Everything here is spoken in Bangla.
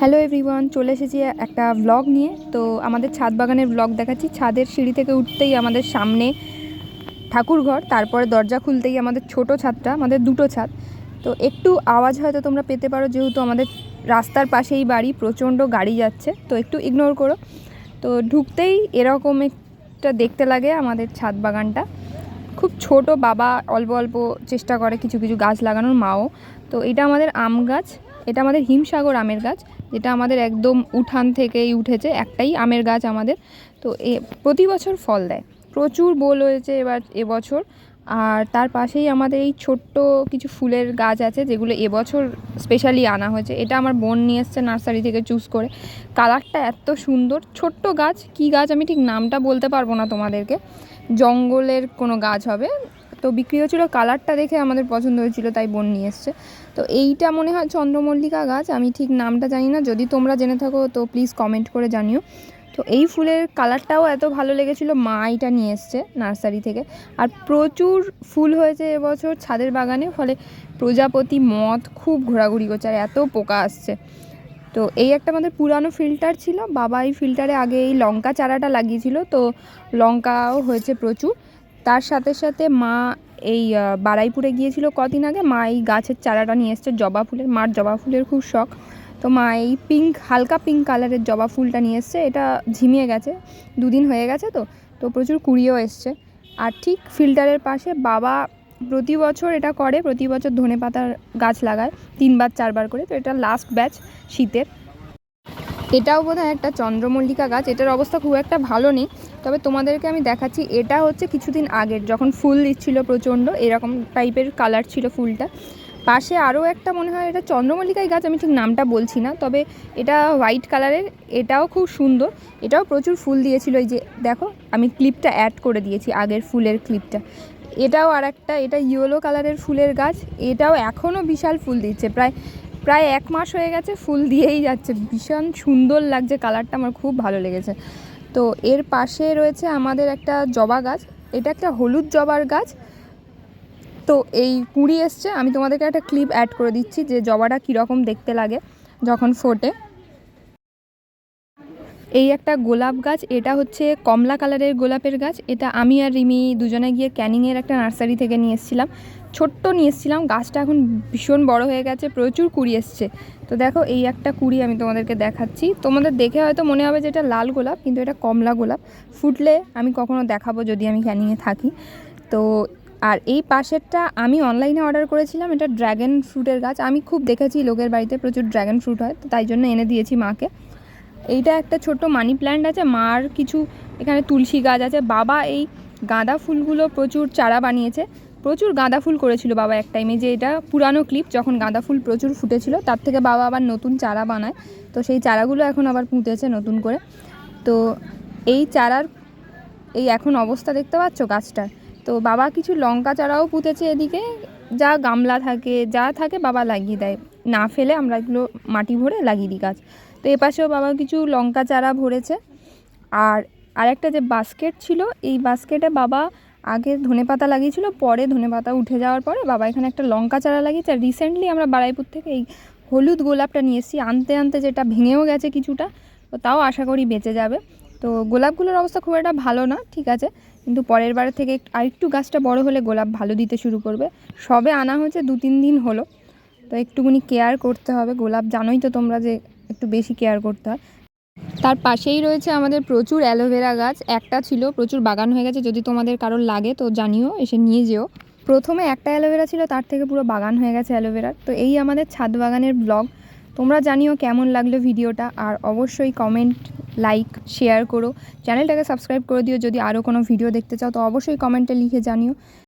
হ্যালো এভরিওয়ান চলে এসেছি একটা ব্লগ নিয়ে। তো আমাদের ছাদ বাগানের ব্লগ দেখাচ্ছি। ছাদের সিঁড়ি থেকে উঠতেই আমাদের সামনে ঠাকুর ঘর তারপরে দরজা খুলতেই আমাদের ছোট ছাদটা, আমাদের দুটো ছাদ। তো একটু আওয়াজ হয়তো তোমরা পেতে পারো, যেহেতু আমাদের রাস্তার পাশেই বাড়ি, প্রচণ্ড গাড়ি যাচ্ছে, তো একটু ইগনোর করো। তো ঢুকতেই এরকম একটা দেখতে লাগে আমাদের ছাদ বাগানটা। খুব ছোট বাবা অল্প অল্প চেষ্টা করে কিছু কিছু গাছ লাগানোর, মাও। তো এটা আমাদের আম গাছ। এটা আমাদের হিমসাগর আমের গাছ, যেটা আমাদের একদম উঠান থেকেই উঠেছে, একটাই আমের গাছ আমাদের। তো এ, প্রতি বছর ফল দেয়। প্রচুর বোল হয়েছে এবার এবছর। আর তার পাশেই আমাদের এই ছোট্ট কিছু ফুলের গাছ আছে, যেগুলো এবছর স্পেশালি আনা হয়েছে। এটা আমার বোন নিয়ে এসছে নার্সারি থেকে চুজ করে। কালারটা এত সুন্দর। ছোট্ট গাছ, কি গাছ আমি ঠিক নামটা বলতে পারব না তোমাদেরকে। জঙ্গলের কোনো গাছ হবে। তো বিক্রি হচ্ছিল কালারটা দেখে আমাদের পছন্দ হয়েছিল, তাই বোন নিয়ে এসছে। তো এইটা মনে হয় চন্দ্রমল্লিকা গাছ, আমি ঠিক নামটা জানি না, যদি তোমরা জেনে থাকো তো প্লিজ কমেন্ট করে জানিও। তো এই ফুলের কালারটাও এত ভালো লেগেছিলো, মা এটা নিয়ে এসছে নার্সারি থেকে। আর প্রচুর ফুল হয়েছে এবছর ছাদের বাগানে, ফলে প্রজাপতি মদ খুব ঘোরাঘুরি করছে, আর এত পোকা আসছে। তো এই একটা আমাদের পুরানো ফিল্টার ছিল, বাবা এই ফিল্টারে আগে এই লঙ্কা চারাটা লাগিয়েছিল, তো লঙ্কাও হয়েছে প্রচুর। তার সাথে সাথে মা এই বারাইপুরে গিয়েছিল কদিন আগে। মা এই গাছের চারাটা নিয়ে এসছে, জবা ফুলের। মার জবা ফুলের খুব শখ। তো মা এই পিঙ্ক হালকা পিঙ্ক কালারের জবা ফুলটা নিয়ে এসছে। এটা ঝিমিয়ে গেছে, দুদিন হয়ে গেছে তো। তো প্রচুর কুড়িয়েও এসছে। আর ঠিক ফিল্টারের পাশে বাবা প্রতি বছর এটা করে, প্রতি বছর ধনে পাতার গাছ লাগায়, তিনবার, চারবার করে। তো এটা লাস্ট ব্যাচ শীতের। এটাও বোধহয় একটা চন্দ্রমল্লিকা গাছ। এটার অবস্থা খুব একটা ভালো নেই। তবে তোমাদেরকে আমি দেখাচ্ছি, এটা হচ্ছে কিছুদিন আগের, যখন ফুল দিচ্ছিল প্রচণ্ড, এরকম টাইপের কালার ছিল ফুলটা। পাশে আরও একটা মনে হয়, এটা চন্দ্রমল্লিকাই গাছ, আমি ঠিক নামটা বলছি না, তবে এটা হোয়াইট কালারের এটাও খুব সুন্দর। এটাও প্রচুর ফুল দিয়েছিল, এই যে দেখো, আমি ক্লিপটা অ্যাড করে দিয়েছি, আগের ফুলের ক্লিপটা এটাও আর একটা এটা ইয়েলো কালারের ফুলের গাছ, এটাও এখনও বিশাল ফুল দিচ্ছে, প্রায় প্রায় এক মাস হয়ে গেছে, ফুল দিয়েই যাচ্ছে। ভীষণ সুন্দর লাগছে কালারটা আমার খুব ভালো লেগেছে। তো এর পাশে রয়েছে আমাদের একটা জবা গাছ। এটা একটা হলুদ জবার গাছ। তো এই কুড়ি এসছে। আমি তোমাদেরকে একটা ক্লিপ অ্যাড করে দিচ্ছি যে জবাটা কীরকম দেখতে লাগে যখন ফোটে। এই একটা গোলাপ গাছ। এটা হচ্ছে কমলা কালারের গোলাপের গাছ। এটা আমি আর রিমি দুজনে গিয়ে ক্যানিংয়ের একটা নার্সারি থেকে নিয়ে এসেছিলাম। ছোট্ট নিয়ে এসেছিলাম। গাছটা এখন ভীষণ বড় হয়ে গেছে, প্রচুর কুড়ি এসছে। তো দেখো, এই একটা কুড়ি আমি তোমাদেরকে দেখাচ্ছি। তোমাদের দেখে হয়তো মনে হবে যে এটা লাল গোলাপ, কিন্তু এটা কমলা গোলাপ। ফুটলে আমি কখনো দেখাবো যদি আমি ক্যানিংয়ে থাকি। তো, আর এই পাশেরটা আমি অনলাইনে অর্ডার করেছিলাম, এটা ড্র্যাগন ফ্রুটের গাছ। আমি খুব দেখেছি, লোকের বাড়িতে প্রচুর ড্র্যাগন ফ্রুট হয়, তো তাই জন্য এনে দিয়েছি মাকে। এইটা একটা ছোট মানি প্ল্যান্ট আছে, মার কিছু এখানে তুলসী গাছ আছে। বাবা এই গাঁদা ফুলগুলো প্রচুর চারা বানিয়েছে। প্রচুর গাঁদা ফুল করেছিল বাবা এক টাইমে যে এটা পুরানো ক্লিপ যখন গাঁদা ফুল প্রচুর ফুটেছিল, তার থেকে বাবা আবার নতুন চারা বানায়। তো সেই চারাগুলো এখন আবার পুঁতেছে নতুন করে। তো এই চারার, এই এখন অবস্থা দেখতে পাচ্ছ গাছটার? তো বাবা কিছু লঙ্কা চারাও পুঁতেছে এদিকে। যা গামলা থাকে, যা থাকে বাবা লাগিয়ে দেয়। না ফেলে আমরা এগুলো মাটি ভরে লাগিয়ে দিই গাছ। তো এ পাশেও বাবা কিছু লঙ্কা চারা ভরেছে। আর আরেকটা যে বাস্কেট ছিল, এই বাস্কেটে বাবা আগে ধনেপাতা লাগিয়েছিল, পরে ধনেপাতা উঠে যাওয়ার পরে বাবা এখানে একটা লঙ্কা চারা লাগিয়েছে। আর রিসেন্টলি আমরা বারাইপুর থেকে এই হলুদ গোলাপটা নিয়ে এসেছি। আনতে আনতে যেটা ভেঙেও গেছে কিছুটা, তো তাও আশা করি বেঁচে যাবে। তো গোলাপগুলোর অবস্থা খুব একটা ভালো না, ঠিক আছে। কিন্তু পরের বারের থেকে আরেকটু গাছটা বড় হলে গোলাপ ভালো দিতে শুরু করবে। সবে আনা হয়েছে, দু তিন দিন হলো। তো একটুখানি কেয়ার করতে হবে। গোলাপ জানোই তো তোমরা যে একটু বেশি কেয়ার করতে হয়। তার পাশেই রয়েছে আমাদের প্রচুর অ্যালোভেরা গাছ। একটা ছিল, প্রচুর বাগান হয়ে গেছে, যদি তোমাদের কারোর লাগে তো জানিও, এসে নিয়ে যেও। প্রথমে একটা অ্যালোভেরা ছিল, তার থেকে পুরো বাগান হয়ে গেছে অ্যালোভেরার। তো এই আমাদের ছাদ বাগানের ব্লগ। তোমরা জানিও কেমন লাগল ভিডিওটা, আর অবশ্যই কমেন্ট লাইক শেয়ার করো। চ্যানেলটাকে সাবস্ক্রাইব করে দিও, যদি আরও কোনো ভিডিও দেখতে চাও, তো অবশ্যই কমেন্টে লিখে জানিও।